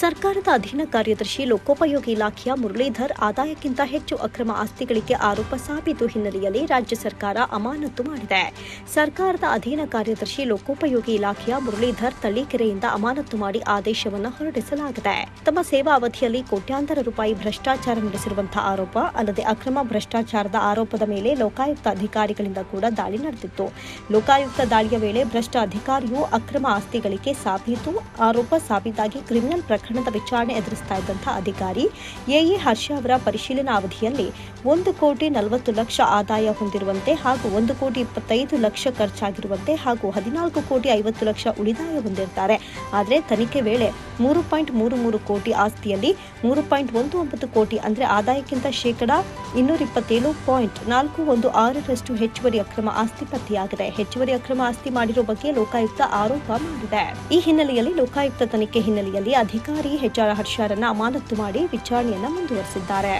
ಸರ್ಕಾರದ ಅಧೀನ ಕಾರ್ಯದರ್ಶಿ ಲೋಕೋಪಯೋಗಿ ಇಲಾಖೆಯ ಮುರಳೀಧರ್ ಆದಾಯಕ್ಕಿಂತ ಹೆಚ್ಚು ಅಕ್ರಮ ಆಸ್ತಿಗಳಿಗೆ ಆರೋಪ ಸಾಬೀತು ಹಿನ್ನೆಲೆಯಲ್ಲಿ ರಾಜ್ಯ ಸರ್ಕಾರ ಅಮಾನತು ಮಾಡಿದೆ. ಸರ್ಕಾರದ ಅಧೀನ ಕಾರ್ಯದರ್ಶಿ ಲೋಕೋಪಯೋಗಿ ಇಲಾಖೆಯ ಮುರಳೀಧರ್ ತಳ್ಳಿಕೆರೆಯಿಂದ ಅಮಾನತು ಮಾಡಿ ಆದೇಶವನ್ನು ಹೊರಡಿಸಲಾಗಿದೆ. ತಮ್ಮ ಸೇವಾ ಅವಧಿಯಲ್ಲಿ ಕೋಟ್ಯಾಂತರ ರೂಪಾಯಿ ಭ್ರಷ್ಟಾಚಾರ ನಡೆಸಿರುವಂತಹ ಆರೋಪ, ಅಲ್ಲದೆ ಅಕ್ರಮ ಭ್ರಷ್ಟಾಚಾರದ ಆರೋಪದ ಮೇಲೆ ಲೋಕಾಯುಕ್ತ ಅಧಿಕಾರಿಗಳಿಂದ ಕೂಡ ದಾಳಿ ನಡೆದಿತ್ತು. ಲೋಕಾಯುಕ್ತ ದಾಳಿಯ ವೇಳೆ ಭ್ರಷ್ಟ ಅಧಿಕಾರಿಯು ಅಕ್ರಮ ಆಸ್ತಿಗಳಿಗೆ ಸಾಬೀತು, ಆರೋಪ ಸಾಬೀತಾಗಿ ಕ್ರಿಮಿನಲ್ ಪ್ರಕರಣದ ವಿಚಾರಣೆ ಎದುರಿಸ್ತಾ ಇದ್ದಂತಹ ಅಧಿಕಾರಿ ಎಇ ಹರ್ಷ ಅವರ ಪರಿಶೀಲನಾ ಅವಧಿಯಲ್ಲಿ ಒಂದು ಕೋಟಿ ನಲವತ್ತು ಲಕ್ಷ ಆದಾಯ ಹೊಂದಿರುವಂತೆ ಹಾಗೂ ಒಂದು ಕೋಟಿ ಇಪ್ಪತ್ತೈದು ಲಕ್ಷ ಖರ್ಚಾಗಿರುವಂತೆ ಹಾಗೂ ಹದಿನಾಲ್ಕು ಕೋಟಿ ಐವತ್ತು ಲಕ್ಷ ಉಳಿತಾಯ ಹೊಂದಿರ್ತಾರೆ. ಆದರೆ ತನಿಖೆ ವೇಳೆ ಮೂರು ಪಾಯಿಂಟ್ ಮೂರು ಮೂರು ಕೋಟಿ ಆಸ್ತಿಯಲ್ಲಿ ಮೂರು ಪಾಯಿಂಟ್ ಒಂದು ಒಂಬತ್ತು ಕೋಟಿ ಅಂದರೆ ಆದಾಯಕ್ಕಿಂತ ಶೇಕಡ ಇನ್ನೂರ ಇಪ್ಪತ್ತೇಳು ಪಾಯಿಂಟ್ ನಾಲ್ಕು ಒಂದು ಆರರಷ್ಟು ಹೆಚ್ಚುವರಿ ಅಕ್ರಮ ಆಸ್ತಿ ಪತ್ತೆಯಾಗಿದೆ. ಹೆಚ್ಚುವರಿ ಅಕ್ರಮ ಆಸ್ತಿ ಮಾಡಿರುವ ಬಗ್ಗೆ ಲೋಕಾಯುಕ್ತ ಆರೋಪ ಮಾಡಿದೆ. ಈ ಹಿನ್ನೆಲೆಯಲ್ಲಿ ಲೋಕಾಯುಕ್ತ ತನಿಖೆ ಹಿನ್ನೆಲೆಯಲ್ಲಿ ಅಧಿಕಾರಿ ಎಚ್ಆರ್ ಹರ್ಷರನ್ನ ಅಮಾನತು ಮಾಡಿ ವಿಚಾರಣೆಯನ್ನ ಮುಂದುವರೆಸಿದ್ದಾರೆ.